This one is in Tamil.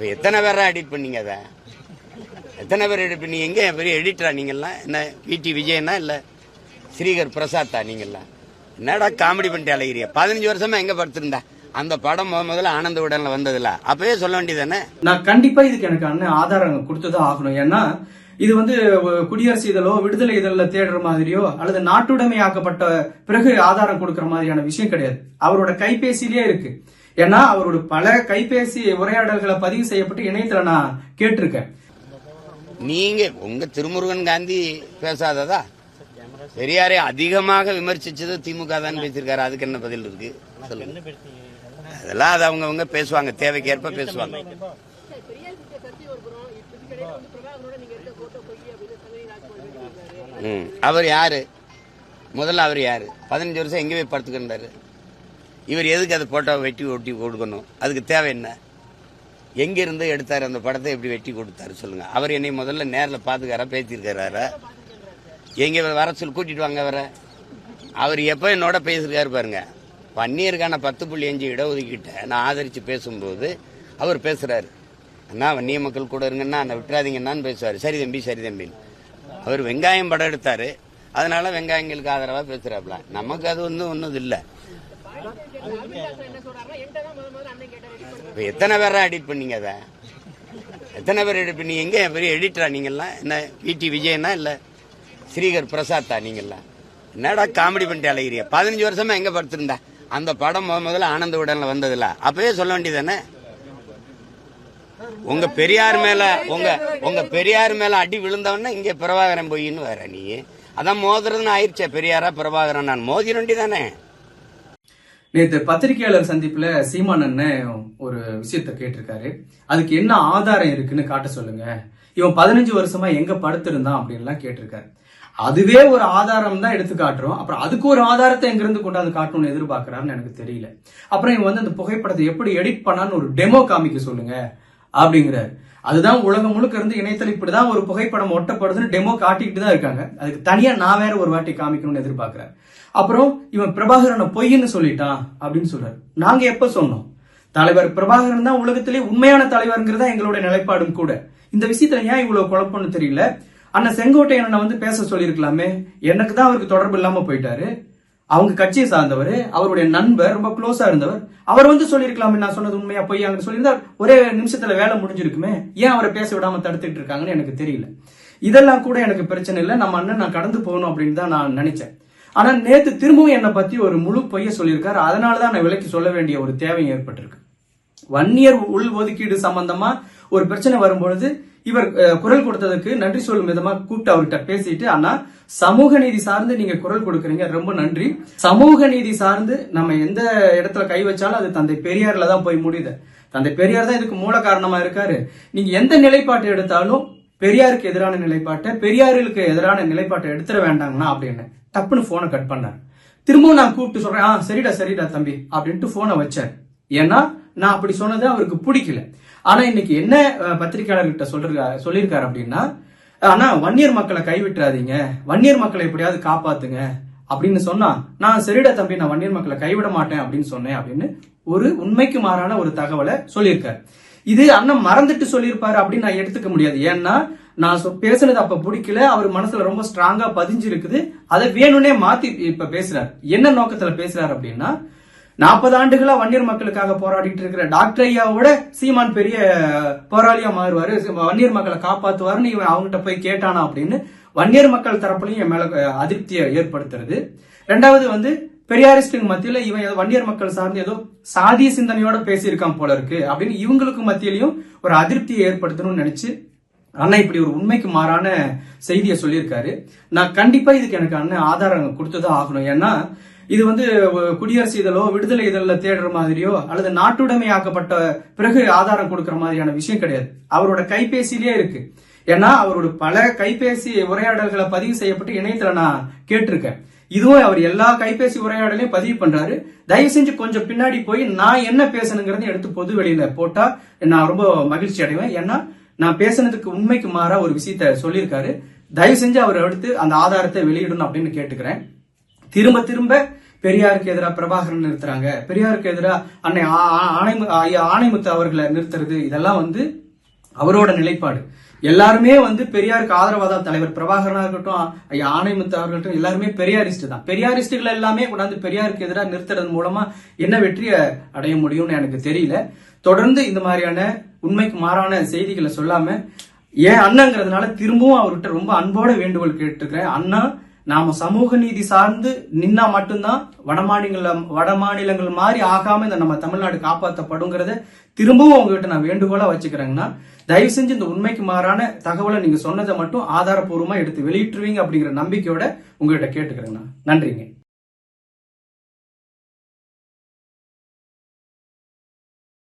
இப்ப எத்தனை பேரா எடிட் பண்ணீங்க அதை? எத்தனை பேர் எடிட் பண்ணீங்க? எங்க பெரிய எடிட்டரா நீங்கெல்லாம் என்ன விடி விஜயனா இல்ல? ஸ்ரீகர் பிரசாத்தா நீங்கெல்லாம் என்னடா காமெடி பண்ணிட்டு அழகிறிய பதினஞ்சு வருஷமா எங்க படுத்திருந்தா? அந்த படம் முதல்ல ஆனந்த உடன்ல வந்ததுல. அப்பவே சொல்ல வேண்டியதானே நான் கண்டிப்பா இதுக்கு எனக்கு அண்ணன் ஆதாரம் கொடுத்துதான் ஆகணும். ஏன்னா இது வந்து குடியரசு இதழோ விடுதலை இதழ்ல தேடுற மாதிரியோ அல்லது நாட்டுடைமையாக்கப்பட்ட பிறகு ஆதாரம் கொடுக்கற மாதிரியான விஷயம் கிடையாது. அவரோட கைபேசியிலேயே இருக்கு. ஏன்னா அவரோட பல கைபேசி உரையாடல்களை பதிவு செய்யப்பட்டு இணையத்துல நான் கேட்டிருக்கேன். நீங்க உங்க திருமுருகன் காந்தி பேசாததா? பெரியாரை அதிகமாக விமர்சிச்சது திமுக தான் பேசியிருக்காரு. அதுக்கு என்ன பதில் இருக்கு? சொல்லுங்க. அதெல்லாம் அது அவங்கவங்க பேசுவாங்க. தேவைக்கேற்ப பேசுவாங்க. அவர் யாரு? முதல்ல அவர் யாரு? பதினஞ்சு வருஷம் எங்க போய் படுத்துக்கிட்டாரு இவர் எதுக்கு அந்த போட்டோவை வெட்டி ஒட்டி கொடுக்கணும் அதுக்கு தேவை என்ன? எங்கேருந்து எடுத்தார் அந்த படத்தை எப்படி வெட்டி கொடுத்தாரு சொல்லுங்க. அவர் என்னை முதல்ல நேரில் பார்த்துக்காரா பேசியிருக்காரா எங்கே வர சொல்லி கூட்டிட்டு வாங்க அவரை? அவர் எப்போ என்னோட பேசியிருக்காரு பாருங்க. பன்னீருக்கான பத்து புள்ளி அஞ்சு இடஒதுக்கீட்டை நான் ஆதரித்து பேசும்போது அவர் பேசுகிறாரு அண்ணா வன்னிய மக்கள் கூட இருங்கன்னா நான் விட்டுறாதீங்கன்னான்னு பேசுவார். சரி தம்பி சரி தம்பின்னு அவர் வெங்காயம் படம் எடுத்தார். அதனால வெங்காயங்களுக்கு ஆதரவாக பேசுகிறாப்புல நமக்கு அது வந்து ஒன்றும் இல்லை. இப்போ எத்தனை பேரா எடிட் பண்ணீங்க அதை? எத்தனை பேர் எடிட் பண்ணி எங்க பெரிய எடிட்டரா நீங்கள்லாம்? என்ன பிடி விஜயனா இல்லை? ஸ்ரீகர் பிரசாத்தா நீங்கள்லாம்? என்னடா காமெடி பண்ணிட்டு அழகிறிய பதினஞ்சு வருஷமா எங்க படுத்திருந்தா? அந்த படம் முத முதல்ல ஆனந்த உடனில் வந்ததுல. அப்பவே சொல்ல வேண்டியதானே உங்க பெரியார் மேல உங்க உங்க பெரியார் மேல அடி விழுந்தவொடனே இங்க பிரபாகரன் போயின்னு வர நீ. அதான் மோதுறதுன்னு ஆயிடுச்சே பெரியாரா பிரபாகரன். நான் மோதிர வேண்டியதானே? நேற்று பத்திரிகையாளர் சந்திப்புல சீமான் அண்ணன் ஒரு விஷயத்த கேட்டிருக்காரு. அதுக்கு என்ன ஆதாரம் இருக்குன்னு காட்ட சொல்லுங்க. இவன் பதினஞ்சு வருஷமா எங்க படுத்திருந்தான் அப்படின்லாம் கேட்டிருக்காரு. அதுவே ஒரு ஆதாரம் தான் எடுத்து காட்டுறோம். அப்புறம் அதுக்கு ஒரு ஆதாரத்தை எங்கிருந்து கொண்டாந்து காட்டணும்னு எதிர்பார்க்கிறாருன்னு எனக்கு தெரியல. அப்புறம் இவன் வந்து அந்த புகைப்படத்தை எப்படி எடிட் பண்ணான்னு ஒரு டெமோ காமிக்க சொல்லுங்க அப்படிங்கிறாரு. அதுதான் உலகம் முழுக்க இருந்து இணையத்தில் இப்படிதான் ஒரு புகைப்படம் ஒட்டப்படுதுன்னு டெமோ காட்டிக்கிட்டு தான் இருக்காங்க. அதுக்கு தனியா நான் வேற ஒரு வாட்டி காமிக்கணும்னு எதிர்பார்க்கிறேன் அப்புறம் இவன் பிரபாகரனை பொய்ன்னு சொல்லிட்டான் அப்படின்னு சொல்றாரு. நாங்க எப்ப சொன்னோம்? தலைவர் பிரபாகரன் தான் உலகத்திலே உண்மையான தலைவர்ங்கிறதா எங்களுடைய நிலைப்பாடும் கூட. இந்த விஷயத்துல ஏன் இவ்வளவு குழப்பம்னு தெரியல? அண்ணன் செங்கோட்டையனை வந்து பேச சொல்லியிருக்கலாமே. எனக்கு தான் அவருக்கு தொடர்பு இல்லாம போயிட்டாரு. அவங்க கட்சியை சார்ந்தவர் அவருடைய நண்பர் ரொம்ப க்ளோஸா இருந்தவர் அவர் வந்து சொல்லியிருக்கலாமே நான் சொன்னது உண்மையா பொய்யாங்கன்னு சொல்லியிருந்தா ஒரே நிமிஷத்துல வேலை முடிஞ்சிருக்குமே ஏன் அவரை பேச விடாம தடுத்துட்டு இருக்காங்கன்னு எனக்கு தெரியல. இதெல்லாம் கூட எனக்கு பிரச்சனை இல்லை நம்ம அண்ணன் நான் கடந்து போகணும் அப்படின்னு தான் நான் நினைச்சேன். ஆனா நேத்து திரும்பவும் என்னை பத்தி ஒரு முழு பொய்ய சொல்லியிருக்காரு அதனாலதான் நான் விலைக்கு சொல்ல வேண்டிய ஒரு தேவை ஏற்பட்டிருக்கு. வன்னியர் உள் ஒதுக்கீடு சம்பந்தமா ஒரு பிரச்சனை வரும்பொழுது இவர் குரல் கொடுத்ததுக்கு நன்றி சொல்லும் விதமா கூப்பிட்டு அவர்கிட்ட பேசிட்டு ஆனா சமூக நீதி சார்ந்து நீங்க குரல் கொடுக்குறீங்க ரொம்ப நன்றி. சமூக நீதி சார்ந்து நம்ம எந்த இடத்துல கை வச்சாலும் அது தந்தை பெரியார்ல தான் போய் முடியுது. தந்தை பெரியார் தான் இதுக்கு மூல காரணமா இருக்காரு. நீங்க எந்த நிலைப்பாட்டை எடுத்தாலும் பெரியாருக்கு எதிரான நிலைப்பாட்டை பெரியாருக்கு எதிரான நிலைப்பாட்டை எடுத்துட வேண்டாங்கண்ணா அப்படின்னு டப்புன்னு போனை கட் பண்ணார். திரும்பவும் நான் கூப்பிட்டு சொல்றேன். ஆ சரிடா சரிடா தம்பி அப்படின்ட்டு போனை வச்சேன் ஏன்னா நான் அப்படி சொன்னது அவருக்கு பிடிக்கல. ஆனா இன்னைக்கு என்ன பத்திரிகையாளர்கிட்ட பத்திரிக்கையாளர்கிட்ட சொல்றாரு சொல்லியிருக்காரு அப்படின்னா ஆனா வன்னியர் மக்களை கைவிட்டுறாதீங்க. வன்னியர் மக்களை எப்படியாவது காப்பாத்துங்க. அப்படின்னு சொன்னா நான் சரிடா தம்பி நான் வன்னியர் மக்களை கைவிட மாட்டேன் அப்படின்னு சொன்னேன் அப்படின்னு ஒரு உண்மைக்கு மாறான ஒரு தகவலை சொல்லியிருக்காரு. இது அண்ணன் மறந்துட்டு சொல்லியிருப்பாரு அப்படின்னு நான் எடுத்துக்க முடியாது. ஏன்னா நான் சொ- பேசுனது அப்ப பிடிக்கல. அவர் மனசுல ரொம்ப ஸ்ட்ராங்கா பதிஞ்சிருக்குது. அதை வேணும்னே மாத்தி இப்ப பேசுறாரு. என்ன நோக்கத்துல பேசுறாரு அப்படின்னா நாற்பது ஆண்டுகளா வன்னியர் மக்களுக்காக போராடிட்டு இருக்கிற டாக்டர் ஐயாவோட சீமான் பெரிய போராளியா மாறுவாரு. வன்னியர் மக்களை காப்பாத்துவாருன்னு இவன் அவங்ககிட்ட போய் கேட்டானா அப்படின்னு வன்னியர் மக்கள் தரப்புலையும் என் மேல அதிருப்தியை ஏற்படுத்துறது. ரெண்டாவது வந்து பெரியாரிஸ்டுக்கு மத்தியில இவன் ஏதோ வன்னியர் மக்கள் சார்ந்து ஏதோ சாதிய சிந்தனையோட பேசியிருக்கான் போல இருக்கு அப்படின்னு இவங்களுக்கு மத்தியிலையும் ஒரு அதிருப்தியை ஏற்படுத்தணும்னு நினைச்சு அண்ணன் இப்படி ஒரு உண்மைக்கு மாறான செய்தியை சொல்லியிருக்காரு. நான் கண்டிப்பா இதுக்கு எனக்கு அண்ணன் ஆதாரம் கொடுத்துதான் ஆகணும். ஏன்னா இது வந்து குடியரசு இதழோ விடுதலை இதழில் தேடுற மாதிரியோ அல்லது நாட்டுடைமையாக்கப்பட்ட பிறகு ஆதாரம் கொடுக்கற மாதிரியான விஷயம் கிடையாது. அவரோட கைபேசியிலே இருக்கு. ஏன்னா அவரோட பல கைபேசி உரையாடல்களை பதிவு செய்யப்பட்டு இணையத்துல நான் கேட்டிருக்கேன். இதுவும் அவர் எல்லா கைபேசி உரையாடலையும் பதிவு பண்றாரு. தயவு செஞ்சு கொஞ்சம் பின்னாடி போய் நான் என்ன பேசணுங்கிறத எடுத்து பொது வெளியில போட்டா நான் ரொம்ப மகிழ்ச்சி அடைவேன். ஏன்னா நான் பேசுனதுக்கு உண்மைக்கு மாறா ஒரு விஷயத்த சொல்லியிருக்காரு. தயவு செஞ்சு அவர் எடுத்து அந்த ஆதாரத்தை வெளியிடணும் அப்படின்னு கேட்டுக்கிறேன். திரும்ப திரும்ப பெரியாருக்கு எதிராக பிரபாகரன் நிறுத்துறாங்க. பெரியாருக்கு எதிராக அன்னை ஆணைமு- ஐயா ஆணைமுத்து அவர்களை நிறுத்துறது. இதெல்லாம் வந்து அவரோட நிலைப்பாடு. எல்லாருமே வந்து பெரியாருக்கு ஆதரவாக தான் தலைவர். பிரபாகரனா இருக்கட்டும் ஐயா ஆணைமுத்து அவர்கள்ட்டும் எல்லாருமே பெரியாரிஸ்ட் தான். பெரியாரிஸ்டுகள் எல்லாமே கொண்டாந்து பெரியாருக்கு எதிராக நிறுத்துறது மூலமா என்ன வெற்றியை அடைய முடியும்னு எனக்கு தெரியல. தொடர்ந்து இந்த மாதிரியான உண்மைக்கு மாறான செய்திகளை சொல்லாம ஏன் அண்ணங்கிறதுனால திரும்பவும் அவர்கிட்ட ரொம்ப அன்போட வேண்டுகோள் கேட்டுருக்கேன் அண்ணா நாம சமூக நீதி சார்ந்து நின்னா மட்டும்தான் வடமாநில வடமாநிலங்கள் மாதிரி ஆகாம இந்த நம்ம தமிழ்நாடு காப்பாற்றப்படுங்கிறத திரும்பவும் உங்ககிட்ட நான் வேண்டுகோளா வச்சுக்கிறேங்கன்னா தயவு செஞ்சு இந்த உண்மைக்கு மாறான தகவலை நீங்க சொன்னதை மட்டும் ஆதாரப்பூர்வமா எடுத்து வெளியிட்டுருவீங்க அப்படிங்கிற நம்பிக்கையோட உங்ககிட்ட கேட்டுக்கிறேங்கண்ணா. நன்றிங்க.